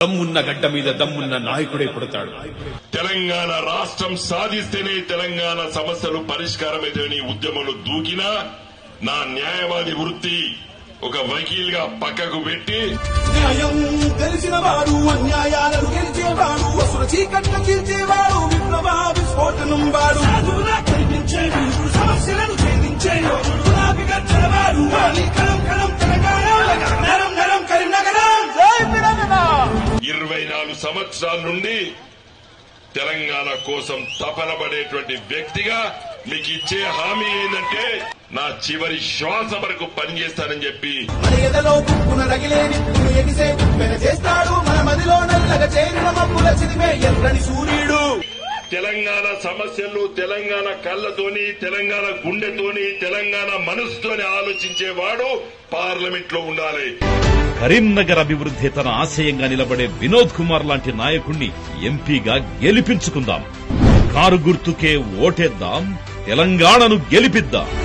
దమ్మున్న గడ్డ మీద దమ్మున్న నాయకుడే పుడతాడు. తెలంగాణ రాష్ట్రం సాధిస్తేనే తెలంగాణ సమస్యలు పరిష్కారమైతేనే ఉద్యమంలో దూకినా నా న్యాయవాది వృత్తి ఒక వకీల్గా పక్కకు పెట్టి న్యాయం తెలిసిన వాడు అన్యాయాలను గెలిచేవాడు అసుర చీకట్లు చీల్చేవాడు విప్లవ విస్ఫోటనం వాడు సంవత్సరాల నుండి తెలంగాణ కోసం తపన పడేటువంటి వ్యక్తిగా మీకు ఇచ్చే హామీ ఏంటంటే నా చివరి శ్వాస వరకు పనిచేస్తానని చెప్పి. చేస్తాడు మన మదిలో నల్లగా చేరిన మబ్బుల చిదిమే ఎర్రని సూర్యుడు. తెలంగాణ సమస్యలు తెలంగాణ కళ్ళతోని తెలంగాణ గుండెతోని తెలంగాణ మనసుతోని ఆలోచించేవాడు పార్లమెంట్లో ఉండాలి. కరీంనగర్ అభివృద్ధి తన ఆశయంగా నిలబడే వినోద్ కుమార్ లాంటి నాయకుణ్ణి ఎంపీగా గెలిపించుకుందాం. కారు గుర్తుకే ఓటేద్దాం తెలంగాణను గెలిపిద్దాం.